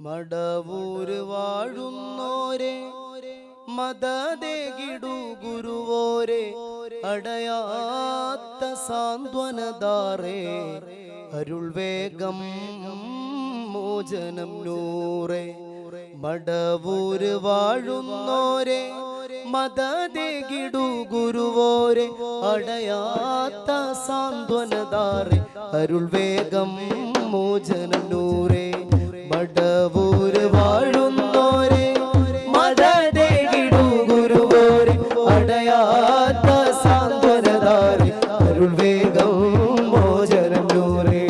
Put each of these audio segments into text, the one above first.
മടവൂര് വാഴുന്നോരെ മതദേകിടു ഗുരുവോരെ അടയാത്ത സാന്ത്വനദാറേ അരുൾ വേഗം മോചനം നൂറെ മടവൂര് വാഴുന്നോരെ മതദേകിടു ഗുരുവോരെ അടയാത്ത സാന്ത്വനദാറേ അരുൾ വേഗം മോചനം നൂറേ. മടവൂര് വാഴുന്നോരെ മതദേകിടു ഗുരുവോരെ അടയാത്ത സാന്ത്വനദാറേ അരുൾ വേഗം മോചനം നൂറേ.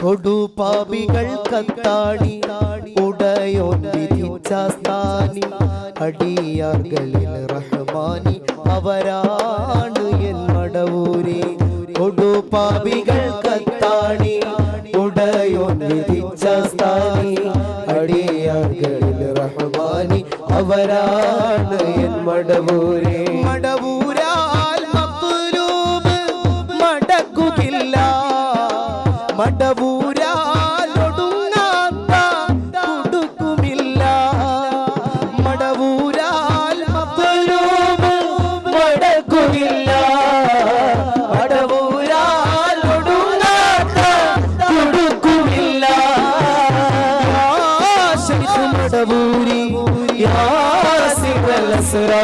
കൊടുപാപികൾ കത്താണി വിധിച്ച സ്ഥാനി അടിയാർകളിൽ റഹ്മാനി അവരാണ് എൻ മടവൂരി. കൊടുപാപികൾ കത്താണി ഉടയോൻ വിധിച്ച സ്ഥാനി അടിയാർകളിൽ റഹ്മാനി അവരാണ് എൻ മടവൂരി. മടവൂരാൽ മടക്കുകില്ല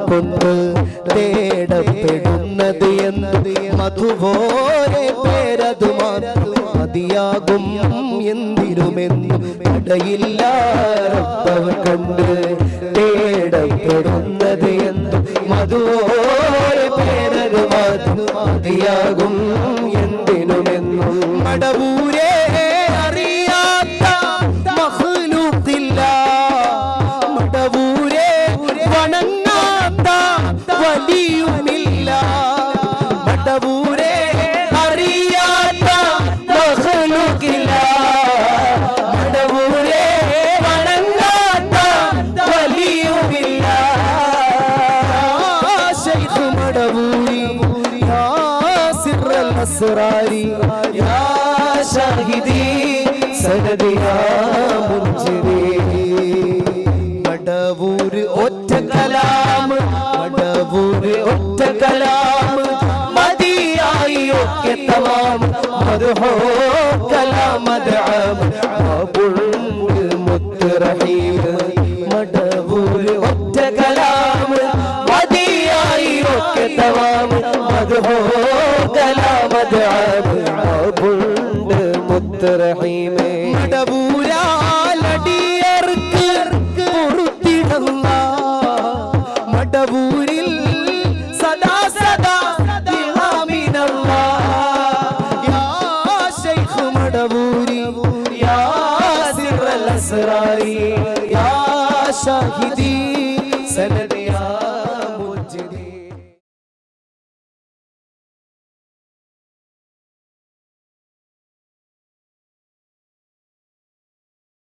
കൊണ്ട് തേടപ്പെടുന്നത് എന്നത് മധുപോലെ പേരതു മതിയാകും എന്തിരുമെന്നും കടയില്ല കൊണ്ട് തേടപ്പെടുന്നത് എന്നും മധുപോലെ പേരതു മതിയാകും എന്തിനുമെന്നും മടവൂരേ മടവൂരെ അറിയാത്ത മഹ്ലൂക്കില്ല മടവൂരെ വണങ്ങാത്ത വലിയുമില്ല. മടവൂരി അസ്റാരി യാ ഷാഹിദി സനദി യാ മുൻജിരി മടവൂര് ഒറ്റ കലാം മടവൂര് ഒറ്റ കലാം മതിയായി ഒക്കെ തമാം മദ്ഹോ കലാം മദ്ആം അബുൽ മുത്തറഹീം. മടവൂര് ഒറ്റ കലാം. മതിയായി ഒക്കെ തമാം. മദ്ഹോ ഹോ മദ്ആം അബുൽ മുത്തറഹീമേ മടവൂരാലടിയർക്ക് പൊറുത്തിടന്ന മടവൂരിൽ സിറൽ അസ്റാരി യാ ഷാഹിദി സനദി